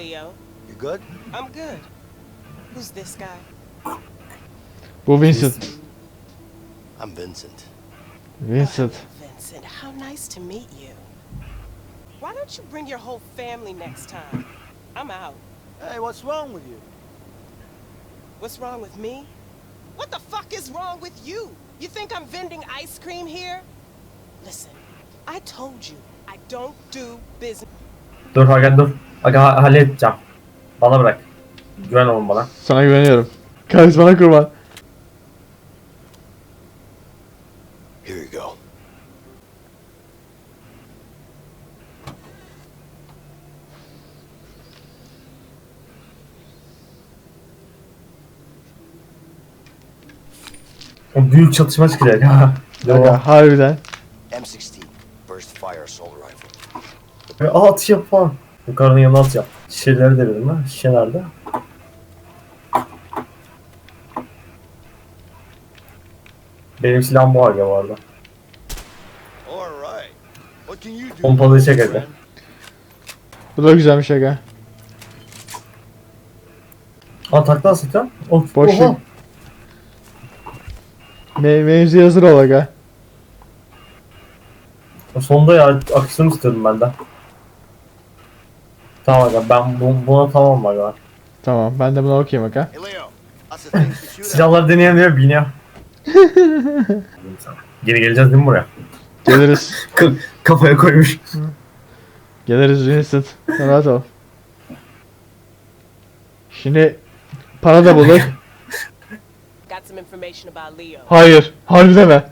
Leo. You good? I'm good. Who's this guy? Bu Vincent. I'm Vincent. Vincent. Vincent, how nice to meet you. Why don't you bring your whole family next time? I'm out. Hey, what's wrong with you? What's wrong with me? What the fuck is wrong with you? You think I'm vending ice cream here? Listen, I told you I don't do business. Dur Hakan dur. Aga ha- halledeceğim. Bana bırak. Güven olun bana. Sana güveniyorum. Karizmana kurban. Here you go. O büyük çatışma çıkacak ha. Aga, harbiden. M16, burst fire assault rifle. Ve aa atış yanına atış yap. Şişeleri devirdim ha. Şişe nerede? Benim silahım bu you do? Pompalı çek aga. Bu da güzelmiş aga. Aa takla satacağım. Of, Boş oha. Me mevzuya hazır ol aga. Sonunda ya akışını istiyordum ben de. Tamam aga ben bu, buna tamam aga. Tamam ben de buna okuyayım aga. Deneyen diyor biniyor. Geri geleceğiz değil mi buraya? Geliriz. K- kafaya koymuş. Geliriz Vincent. Sen rahat ol. Şimdi para da Leo. Hayır. Harbi deme.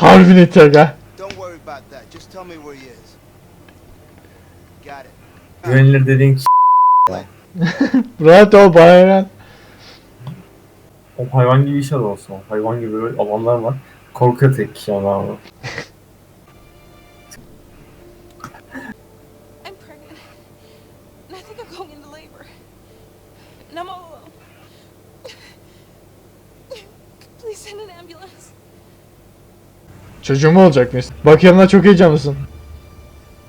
Harbi net aga. Don't worry about that. Just tell me where he is. Got it. Güvenilir dediğin k- Rahat ol bayağı. o hayvan gibi iş adamı olsun. Hayvan gibi böyle adamlar var. Korkuyor tek kişi ama. I'm pregnant. And I think I'm going into labor. And I'm all alone. Please send an ambulance. Çocuğum olacak mıyız? Bak yanına çok heyecanlısın.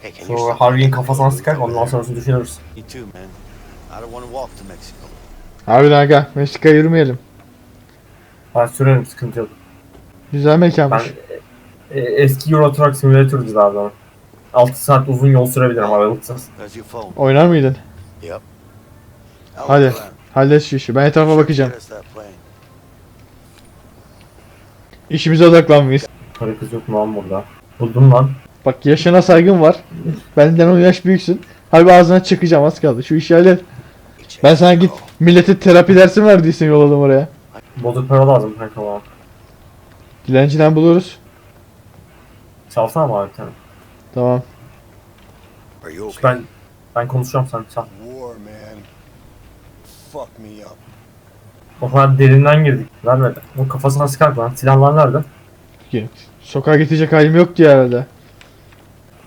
Hey, can you Sonra stop Harvey'in kafasına sıkar ondan sonrasını düşünürüz. Me too, man. I don't want to walk to Mexico. Harbiden aga. Meksika'ya yürümeyelim. Ben sürerim sıkıntı yok. Güzel Ben mekanmış. e, eski Euro Truck Simulator'cı daha zaman. 6 saat uzun yol sürebilirim aralıksız. There's your phone. Oynar mıydın? Yep. I'll Hadi. look around. Hallet şu işi. Ben etrafa bakacağım. Get us that plane. İşimize odaklanmayız. Karı kız yok mu lan burada? Buldum lan. Bak yaşına saygın var. Benden 10 yaş büyüksün. Harbi ağzına çıkacağım az kaldı. Şu işi hallet. Ben sana git millete terapi dersi mi verdiysen yolladım oraya. Bozuk para lazım kanka bana. Dilenciden buluruz. Çalsana mı abi tane? Tamam. Are you okay? Ben ben konuşacağım sen çal. War, man. Fuck me up. O kadar derinden girdik. Vermedi. O kafasına sıkar lan. Silahlar nerede? Sokağa gidecek halim yok diye herhalde.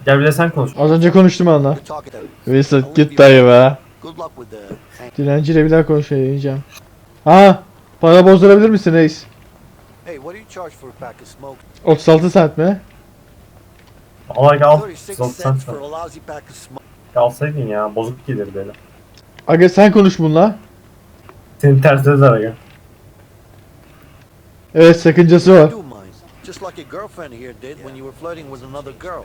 Gel bir de sen konuş. Az önce konuştum onunla. Vincent git dayı be. Dilenciyle bir daha deneyeceğim. Ha, para bozdurabilir misin reis? Hey, what do you charge for a pack of smoke? 36 saat mi? Al gel al. 36 Al sen cents for çal. a lousy pack of smoke. Alsaydın ya. Bozuk gelir böyle. Aga sen konuş bununla. Seni terslediler aga. Evet sakıncası var. Just like your girlfriend here did when you were flirting with another girl.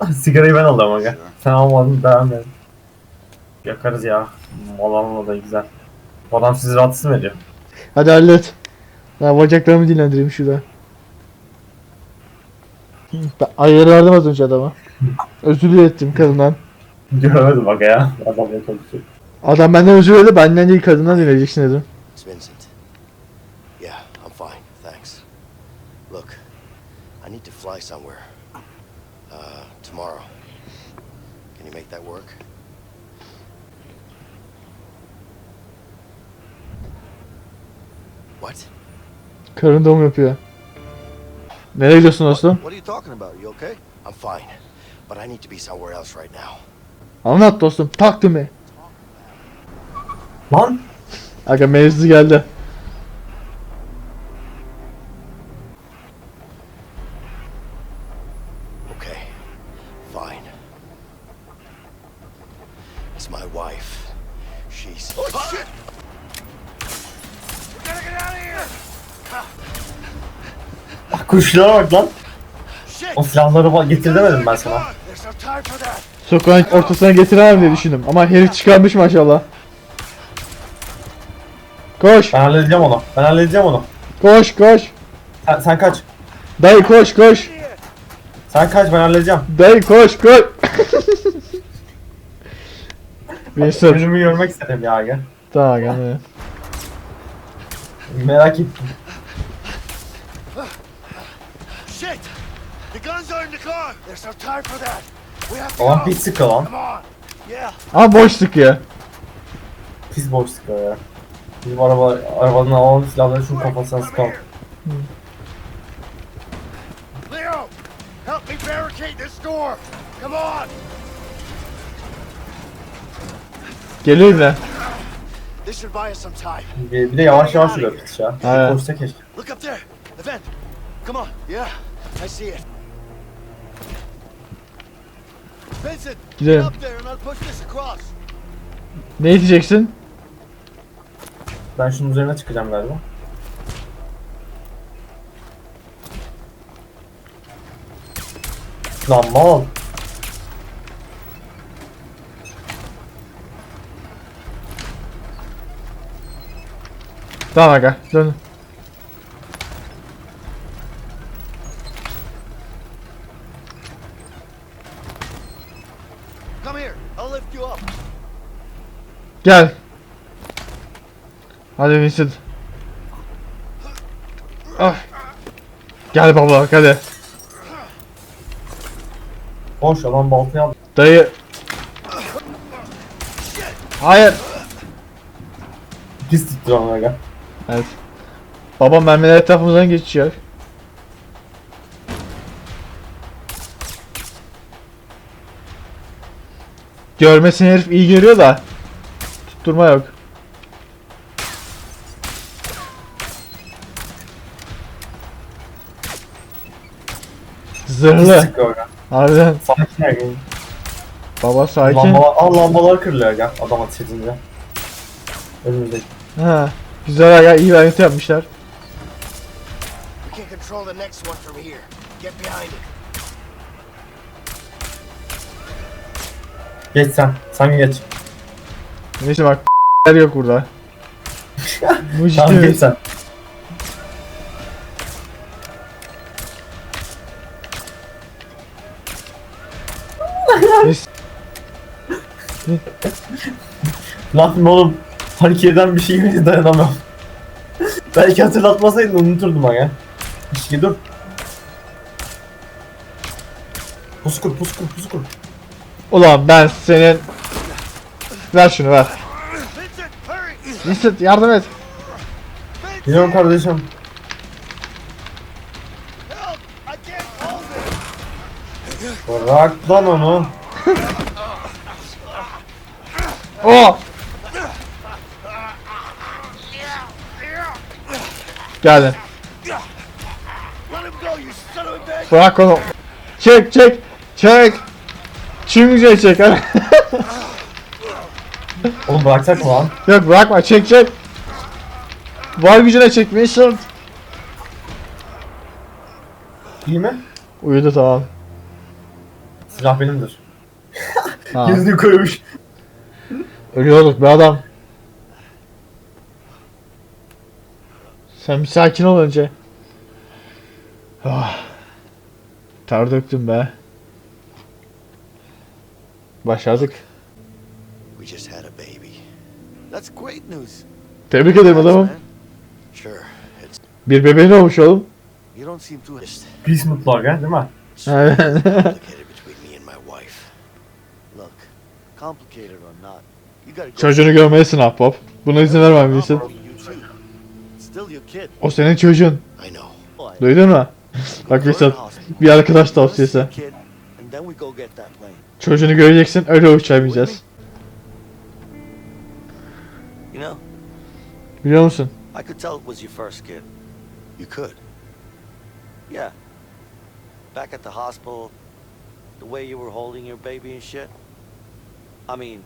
Sigarayı ben aldım aga. Sen almadın devam et. Yakarız ya. Malanla da güzel. Bu adam sizi rahatsız mı ediyor? Hadi hallet. Ya bacaklarımı dinlendireyim şurada. Ben ayarı verdim az önce adama. Özür ettim kadından. Göremedim aga ya. Adamla konuşuyor. Adam benden özür diledi, benden değil kadından dileyeceksin dedim. Fly somewhere. Uh, tomorrow. Can you make that work? What? Karın doğum yapıyor. Nereye gidiyorsun dostum? What are you talking about? You okay? I'm fine, but I need to be somewhere else right now. Anlat dostum. Talk to me. Lan! Aga mevzu geldi. Jeez. Oh, shit! We gotta get out of here! Kuşlara bak lan. Shit! O silahları falan getir demedim ben sana. There's no time for that. Sokağın ortasına getiremem diye düşündüm. Ama herif çıkarmış maşallah. Koş, Ben halledeceğim onu. Ben halledeceğim onu. koş, koş. Sen, sen kaç. Dayı koş, koş. Sen kaç ben halledeceğim. Dayı koş, koş. Winston. Önümü görmek istedim ya gel. Tamam gel. Merak ettim. Shit! The guns are in the car! There's no time for that. We have to Babam go. pis sıkıyor lan. Come on. Yeah. Ama boşluk ya. Pis boş sıkıyor ya. Bizim araba, arabanın alalım silahları şunun kafasına sıkalım. Leo! Help me barricade this door! Come on! Geliyor time. Bir, bir de yavaş yavaş sürüyor pis ya. Aynen. Koşsa keşke. Look up there! The vent! Come on. Yeah, I see it. Vincent! Gidelim. Get up there and I'll push this across. Ne diyeceksin? Ben şunun üzerine çıkacağım galiba. Lan mal. Tamam aga, dön. Gel. Hadi Vincent. Ah. Gel baba, hadi. Boş ya lan baltayı al. Dayı. Hayır. Pis tuttur ona gel. Evet. Babam mermiler etrafımızdan geçiyor. Görmesini herif iyi görüyor da. Tutturma yok. Zırhlı. ya. Harbiden. Sakin ya. Baba sakin. Lambalar, al lambalar kırılıyor gel adam ateş edince. Önümüzdeki. Ha. Güzel aga iyi bir ayrıntı yapmışlar. We can control the next one from here. Get behind it. Geç sen. Sen geç. Neyse bak yok burada. Bu Tamam geç sen. Lan oğlum. Eden bir şey dayanamam. Belki hatırlatmasaydın unuturdum ha ya. İşte dur. Pus kur pus kur pus kur. Ulan ben senin... Ver şunu ver. Vincent, yardım et. Biliyorum kardeşim. Bırak lan onu. Oh! Bitch! Bırak onu. Çek çek. Çek. Şimdi çek. Oğlum bıraksak mı lan? Yok bırakma çek çek. Var gücüne çek Vincent. İyi mi? Uyudu tamam. Silah benimdir. Ha. Yüzünü koymuş. Ölüyorduk be adam. Sen bir sakin ol önce. Ah. Ter döktüm be. Başardık. We just had a baby. That's great news. Tebrik ederim adamım. Sure, Bir bebeğin olmuş oğlum. You don't seem too... just Pis mutlu aga değil mi? Aynen. Çocuğunu görmelisin ahbap. Buna izin vermem Vincent. You too. Still your kid. O senin çocuğun. I know. Boy, Duydun mu? Bak Vincent. Bir arkadaş tavsiyesi. Çocuğunu göreceksin öyle uçağa bineceğiz. Biliyor musun? I could tell it was your first kid. You could. Yeah. Back at the hospital, the way you were holding your baby and shit. I mean,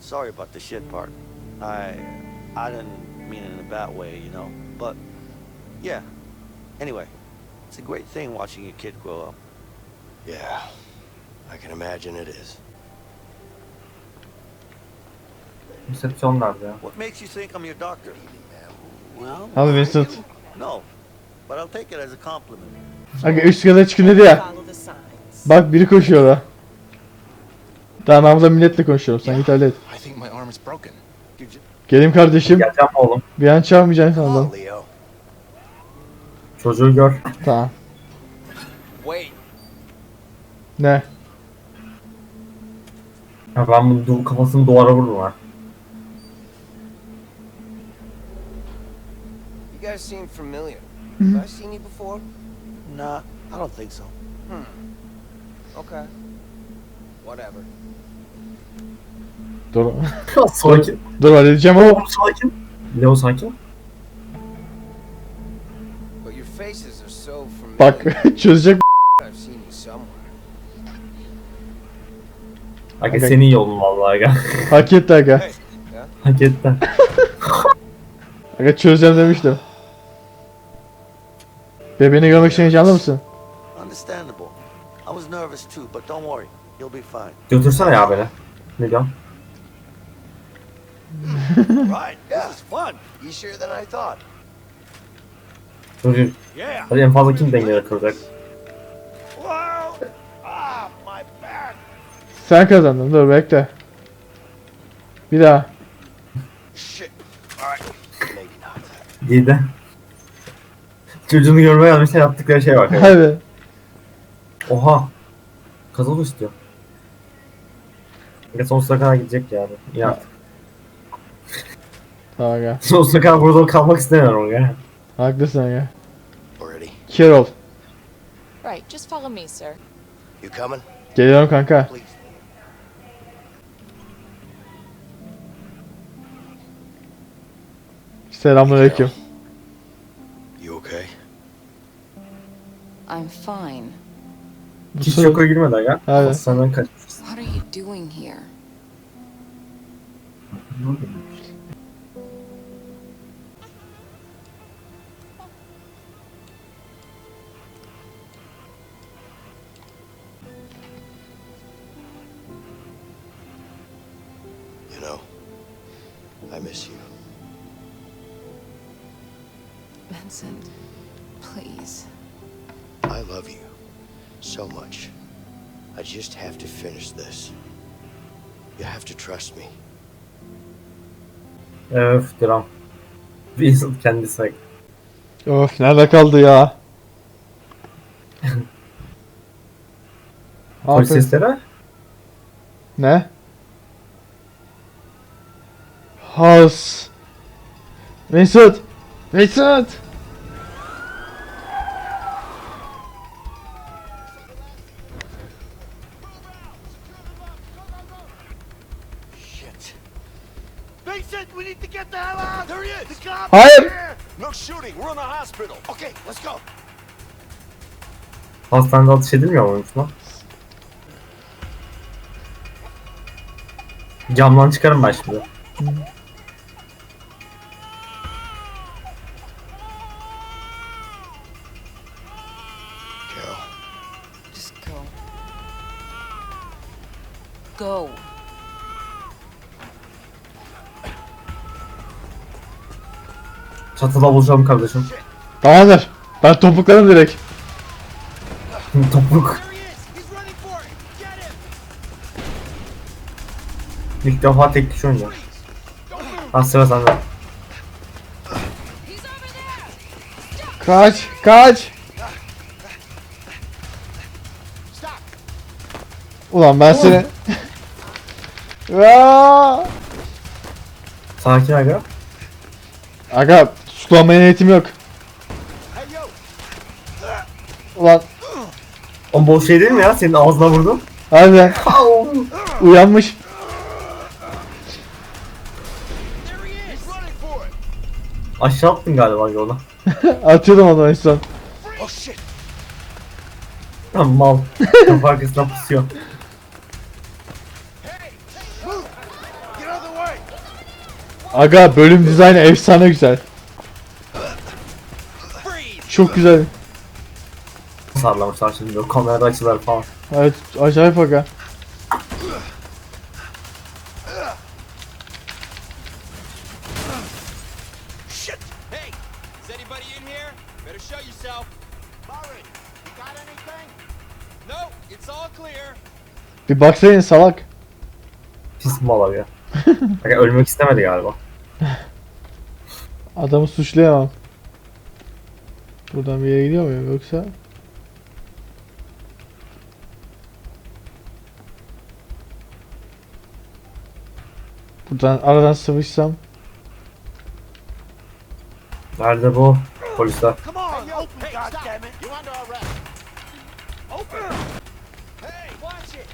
sorry about the shit part. I I didn't mean it in a bad way, you know. But yeah. Anyway, it's a great thing watching your kid grow up. Yeah, I can imagine it is. Resepsiyon nerede ya? What makes you think I'm your doctor? Well, Abi Vincent. no. But I'll take it as a compliment. Aga üst kata çıkın dedi ya. Follow the signs. Bak biri koşuyor da. Daha burada milletle konuşuyorum. Sen git hallet. I think my arm is broken. Gelin kardeşim. Geleceğim oğlum. Bir an çağırmayacaksın Leo. Çocuğu gör. Tamam. Ne? Ya ben bu du- kafasını duvara vururum ha. You guys seem familiar. Have I seen you before? Nah, I don't think so. Okay. Whatever. Dur. sakin. Dur halledeceğim ama. Oğlum sakin. Leo sakin. But your faces are so familiar. Bak çözecek. I've seen you somewhere. Aga Aga- senin yolun vallahi aga. Hak etti aga. Hey. Hak etti. Aga çözeceğim demiştim. Bebeğini görmek için heyecanlı mısın? Understandable. I was nervous too, but don't worry. You'll be fine. Götürsene ya beni. Ne diyorsun? Right, is fun. Easier than I thought. Yeah. Hadi en fazla kim dengeleri kıracak? Whoa! Ah, my back. Sen kazandın dur bekle. Bir daha. Shit. All right. Maybe not. Yedi. Çocuğunu görmeye gelmişler yaptıkları şey bak. Hadi. Oha. Kazanı istiyor. Ya sonsuza kadar gidecek yani. İyi artık. Tamam aga. Sonsuza kadar burada kalmak istemiyorum ya. Haklısın aga. Already. Carol. Right, just follow me, sir. You coming? Geliyorum kanka. Please. Selamünaleyküm. You okay? I'm fine. Bu Hiç soru- şoka girmedi aga. Aynen. Hastaneden kaçmış. What are you doing here? You just have to finish this. You have to trust me. Öf dram. Vincent kendisi. Of nerede kaldı ya? Polis Aferin. sesleri. Ne? Has. Mesut. Mesut. Hastanede atış edilmiyor muymuş lan? Camdan çıkarım ben şimdi. Just go. Go. Çatıda buluşalım kardeşim. Tamamdır. Ben topuklarım direkt. Topuk. İlk defa tek kişi oynuyor. Ha sıra sende. Kaç. Kaç. Ulan ben seni... Aa! Sakin aga. Aga tutuklanmaya niyetim yok. Ulan O boş şey değil mi ya? Senin ağzına vurdum. hadi uyanmış. Aşağı attın galiba yola. Atıyordum onu en son. Oh! Lan mal. Kafa arkasına pusuyor. Aga bölüm dizaynı efsane güzel. Çok güzel. Sarlamışlar şimdi o kamerada açılar falan. Evet acayip aga. Shit! Hey, is anybody in here? Better show yourself. Murray, you got anything? No, it's all clear. Bir baksana salak. Pis mal ya. Aga ölmek istemedi galiba. Adamı suçlayamam. Buradan bir yere gidiyor muyum yoksa? Buradan aradan sıvışsam. Nerede bu polisler?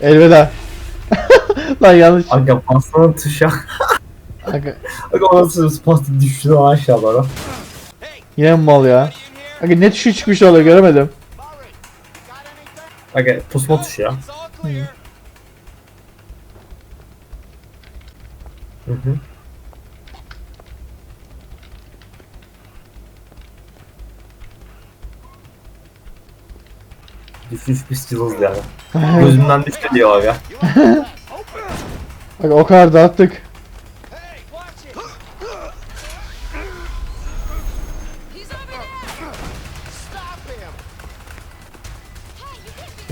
Elveda. Lan yanlış. Aga bastığın tuşa. Aga, Aga o nasıl pasta düştü lan aşağı. Hey, yine mal ya? Aga ne tuşu çıkmış orada göremedim. Aga pusma tuşu ya. It's Hı hı. Düşmüş pis cılız yani. Gözümden düştü diyor aga. Aga o kadar dağıttık.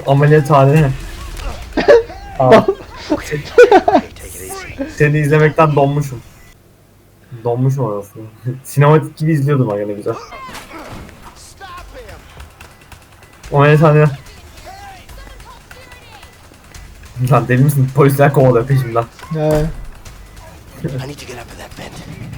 Ameliyathane. Aa, Okay, take it easy. Seni izlemekten donmuşum. Donmuşum orası. Sinematik gibi izliyordum aga ne güzel. Stop him! Ameliyathane. Lan deli misin? Polisler kovalıyor peşimden. Yani. I need to get up to that vent.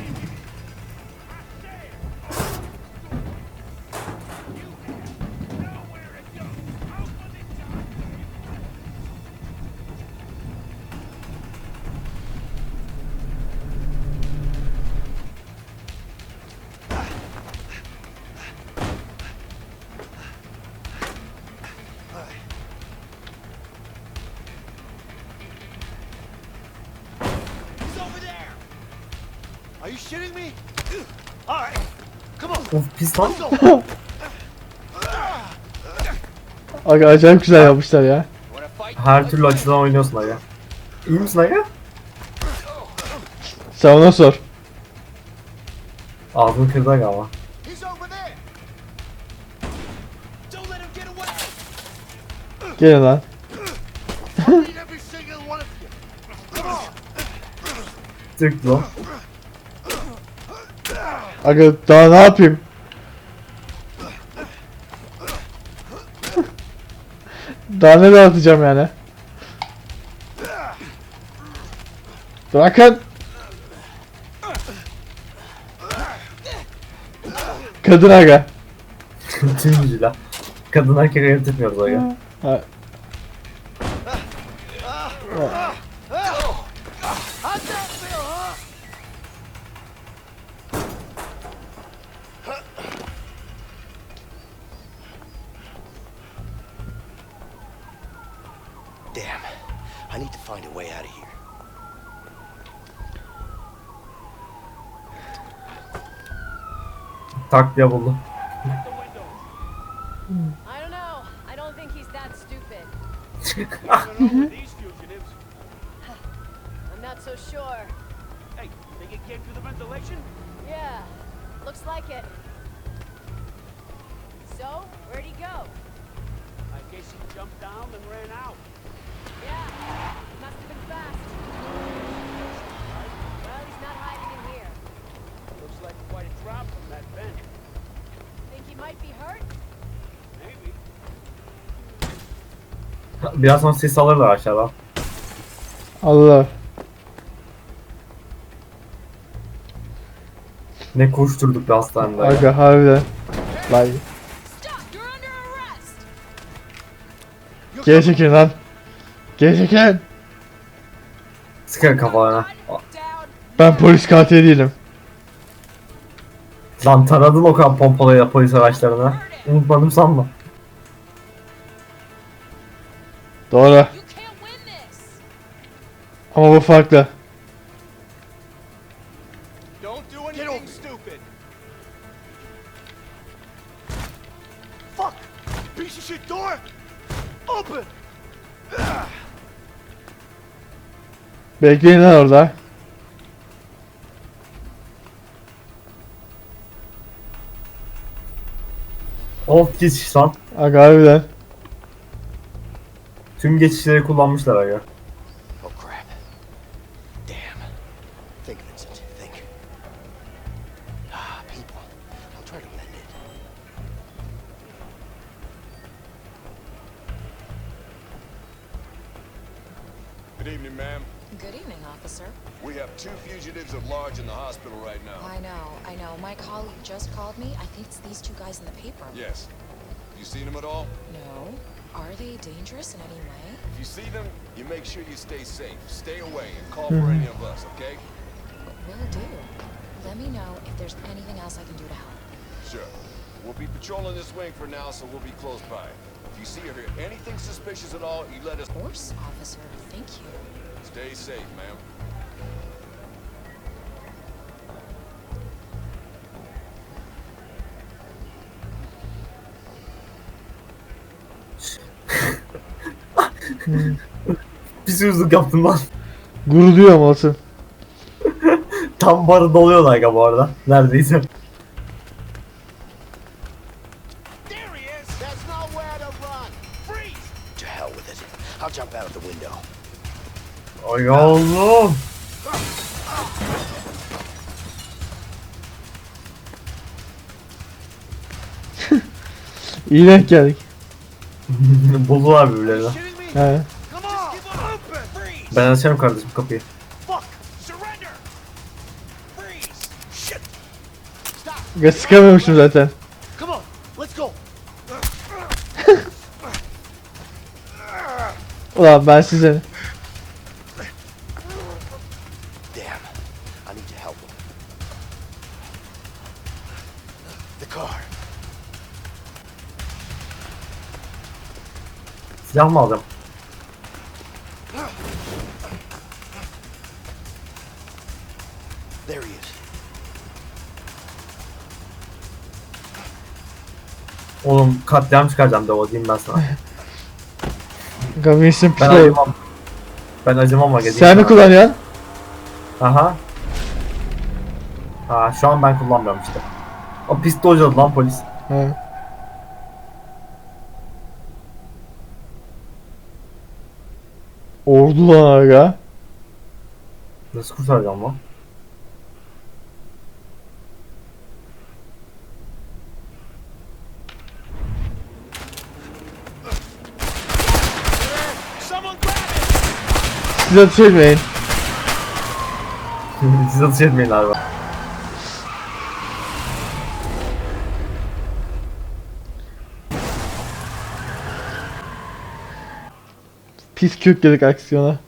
Pis lan. Aga acayip güzel yapmışlar ya. Her türlü açıdan oynuyorsun aga. İyi misin aga? Sen ona sor. Ağzını kırdı aga ama. Gelin lan. Türk lan. Aga daha ne yapayım? Daha ne dağıtacağım yani? Bırakın. Kadın aga. Tüm gücüyle. Kadın erkek ayırt etmiyoruz aga. Ha, How'd he came through the ventilation? Yeah. Looks like it. So, where'd he go? I guess he jumped down and ran out. Yeah, he must have been fast. Drop from that vent. Think he might be hurt? Maybe. Biraz sonra ses alırlar aşağıdan. Allah. Ne koşturduk bir hastanede. aga. Aga harbiden. Lan Stop! You're under arrest! geri çekilin lan. Geri çekilin. Sıkar kafalarına. Down! Ben polis katili değilim. Lan taradın o kadar pompalıyla polis araçlarına. Unutmadım sanma. Doğru. Ama bu farklı. Don't do anything stupid. Fuck! Piece of shit door! Open! Bekleyin lan orada. Of geçiş lan. Aga harbiden. Tüm geçişleri kullanmışlar aga. Oh crap. Damn. Think, Vincent, think. Ah. Good evening, ma'am. Good evening, officer. We have two fugitives at large in the hospital right now. I know, I know. My colleague just called me. I think it's these two guys in the paper. Yes. You seen them at all? No. Are they dangerous in any way? If you see them, you make sure you stay safe. Stay away and call for hmm. any of us, okay? Will do. Let me know if there's anything else I can do to help. Sure. We'll be patrolling this wing for now, so we'll be close by. If you see or hear anything suspicious at all, you let us... Of course, officer. Thank you. Stay safe, ma'am. Pis hızlık yaptım lan. Guruluyor olsun. Tam barı doluyorlar aga bu arada. Neredeyse. Ay oğlum. İyi denk geldik. Buldular birbirlerini. He. Ben açarım kardeşim kapıyı. Aga sıkamıyormuşum zaten. Ulan ben size. Silah mı alacağım? There he is. Oğlum katliam çıkaracağım da diyeyim ben sana. Aga Winston Ben Play. acımam. Ben acımam aga diyeyim Sen mi sana. kullanıyorsun? Aha. Ha şu an ben kullanmıyorum işte. O pist dojladı lan polis. He. Ordu lan aga. Nasıl kurtaracağım lan? Siz ateş etmeyin. Siz atış etmeyin abi. Pis kök dedik aksiyona.